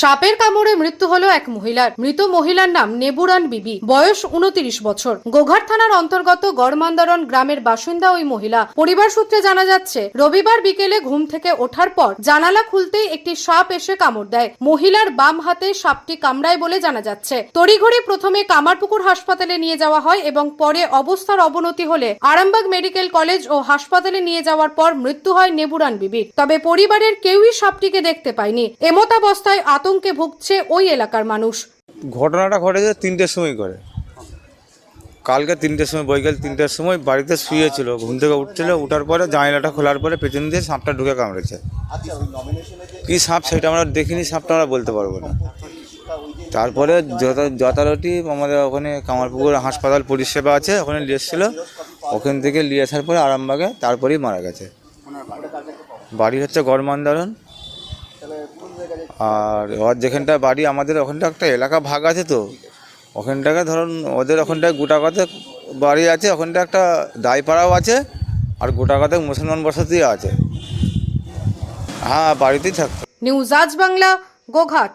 সাপের কামড়ে মৃত্যু হলো এক মহিলার। মৃত মহিলার নাম নেবুরান বিবি। বয়স উনত্রিশ বছর। গোঘাট থানার অন্তর্গত গড়মান্দারন গ্রামের বাসিন্দা ওই মহিলা। পরিবার সূত্রে জানা যাচ্ছে, রবিবার বিকেলে ঘুম থেকে ওঠার পর জানালা খুলতেই একটি সাপ এসে কামড় দেয়। মহিলার বাম হাতে সাপটি কামড়ায় বলে জানা যাচ্ছে। তড়িঘড়ি প্রথমে কামারপুকুর হাসপাতালে নিয়ে যাওয়া হয় এবং পরে অবস্থার অবনতি হলে আরামবাগ মেডিকেল কলেজ ও হাসপাতালে নিয়ে যাওয়ার পর মৃত্যু হয় নেবুরান বিবির। তবে পরিবারের কেউই সাপটিকে দেখতে পায়নি। এমতাবস্থায় আতঙ্কে ভুগছে ওই এলাকার মানুষ। ঘটনাটা ঘটেছে তিনটের সময় করে। কালকে তিনটের সময়, বৈকাল তিনটের সময় বাড়িতে শুয়েছিল, ঘুম থেকে উঠছিল, উঠার পরে জানলাটা খোলার পরে পেছন দিয়ে সাপটা ঢুকে কামড়েছে। কি সাপ সেটা আমরা দেখিনি, সাপটা আমরা বলতে পারব না। তারপরে যথা- যথারীতি আমাদের ওখানে কামারপুকুর হাসপাতাল পরিষেবা আছে, ওখানে নিয়ে এসেছিল। ওখান থেকে নিয়ে আসার পরে আরামবাগে তারপরেই মারা গেছে। বাড়ি হচ্ছে গড়মান্দারণ আর ওর যেখানটা বাড়ি, আমাদের ওখানটা একটা এলাকা ভাগ আছে তো। ওখানটাকে ধরুন, ওদের ওখানটায় গোটা বাড়ি আছে ওখানটা একটা দায়পাড়াও আছে, আর গোটা মুসলমান বসতি আছে। হ্যাঁ বাড়িতেই থাকতো। নিউজ আজ বাংলা, গোঘাট।